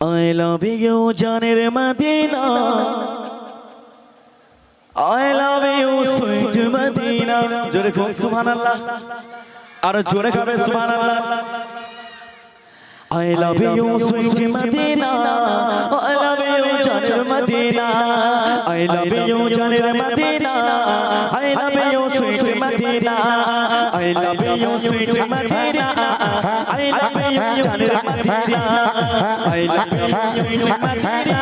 I love you Janir Madina. I love you sweet Madina. জোরে খুব সুবহানাল্লাহ আর জোরে খাবে সুবহানাল্লাহ I love you sweet Madina. I love জানের মদিনা I love you জানের Madina I love you sweet Madina I love you sweet Madina I love you জানের Madina I love you sweet Madina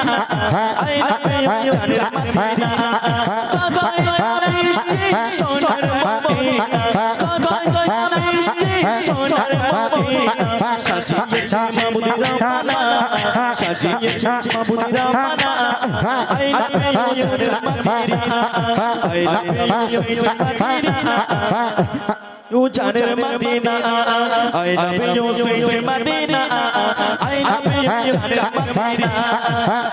I love you জানের মদিনা কাগায় মিষ্টি সোনার Medina কাগায় মিষ্টি সোনার মদিনা সাজিয়েছে মামুদের মানা সাজিয়েছে মামুদের মানা love you জানের Madina love you sweet Madina You জানের Madina I love you sweet Madina I love you জানের Madina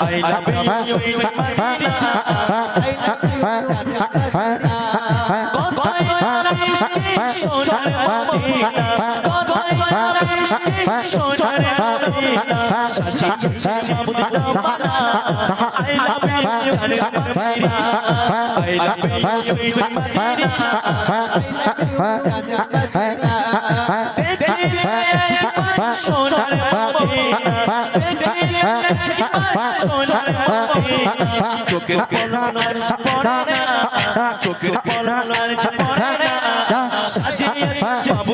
I love you sweet মাবুদের মানা I love you জানের Madina I love you sweet Madina সোনার মদিনা সোনার মদিনা চোখের পলনার পড়ে না। চোখের পলনার পড়ে না সাজিয়েছে বাবু।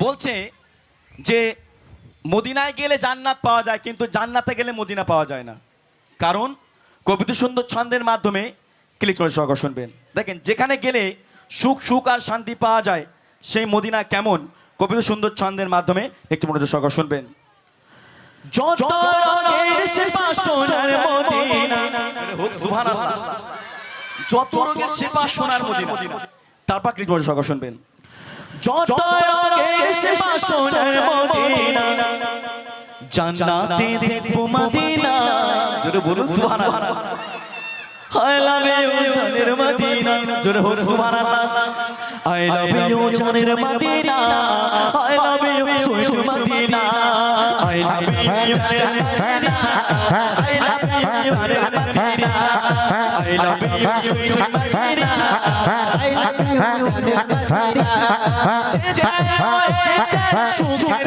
বলছে যে মদিনায় গেলে জান্নাত পাওয়া যায় কিন্তু জান্নাতে গেলে মদিনা পাওয়া যায় না। কারণ কবিতা সুন্দর ছন্দের মাধ্যমে ক্লিক করে সহকার শুনবেন। দেখেন, যেখানে গেলে সুখ সুখ আর শান্তি পাওয়া যায়, সেই মদিনা কেমন? কবিতা সুন্দর ছন্দের মাধ্যমে একটু মনোযোগ সহকার শুনবেন। যত সেবা তারপর শুনবেন। জান্নাতে দেখব মদিনা। জোরে বলুন, সুবহানাল্লাহ। I love you জানের মদিনা। জোরে হোক, সুবহানাল্লাহ। I love you জানের Madina. I love you sweet Madina. I love you জানের মদিনা। I love you জানের Madina. I love you sweet Madina I love you Madina যে জায়গায় রয়েছে সুখের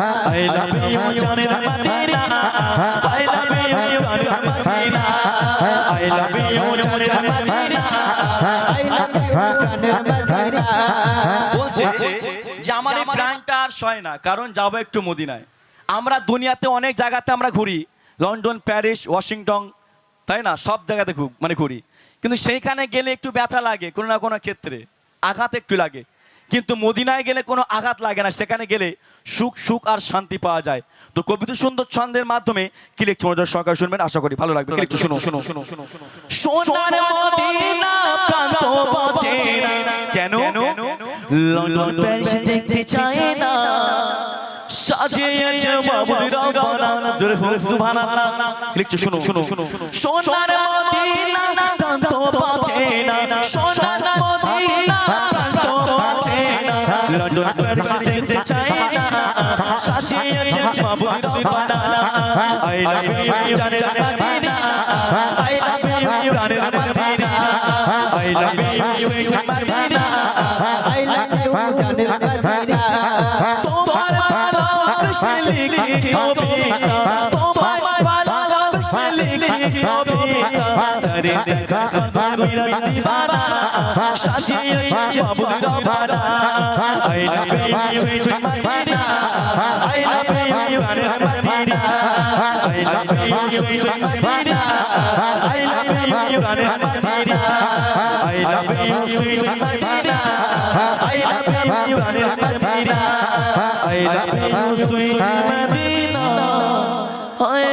I love you জানের মদিনা I love you জানের Madina I love you জানের Madina I love you জানের মদিনা বলছে যে আমার এই প্রাণটা আর সয় না কারণ যাব একটু মদিনায়। আমরা দুনিয়াতে অনেক জায়গাতে আমরা ঘুরি। লন্ডন প্যারিস ওয়াশিংটন তাই না? সব জায়গাতে মানে ঘুরি। কিন্তু সেইখানে গেলে একটু ব্যথা লাগে কোনো না কোনো ক্ষেত্রে। আঘাত একটু লাগে। কিন্তু মদিনায় গেলে কোনো আঘাত লাগে না সেখানে গেলে সুখ সুখ আর শান্তি পাওয়া যায়। তো কবিতা সুন্দর ছন্দের মাধ্যমে কি লিখছে মনোযোগ সহকারে শুনবেন আশা করি ভালো লাগবে। কি লিখছে? শুনো শুনো শুনো শুনো সোনার মদিনা প্রান্ত বাজে না। কেন? লন্ডন প্যারিস দেখতে চায় না। সাজিয়েছে বাবুর রবানা জোরে হোক সুবহানাল্লাহ। লিখছে? শুনো শুনো সোনার মদিনা প্রান্ত বাজে না। সোনার লন্ডন প্যারিস দেখতে না সাজিয়েছে বাবুর রবানা আই লাভ ইউ জানের মদিনা আই লাভ ইউ জানের Madina I love you sweet Madina I love you জানের মদিনা তোমার ভালোবাসা লিখি কবিতা তোমার I love you, sweet Madina. I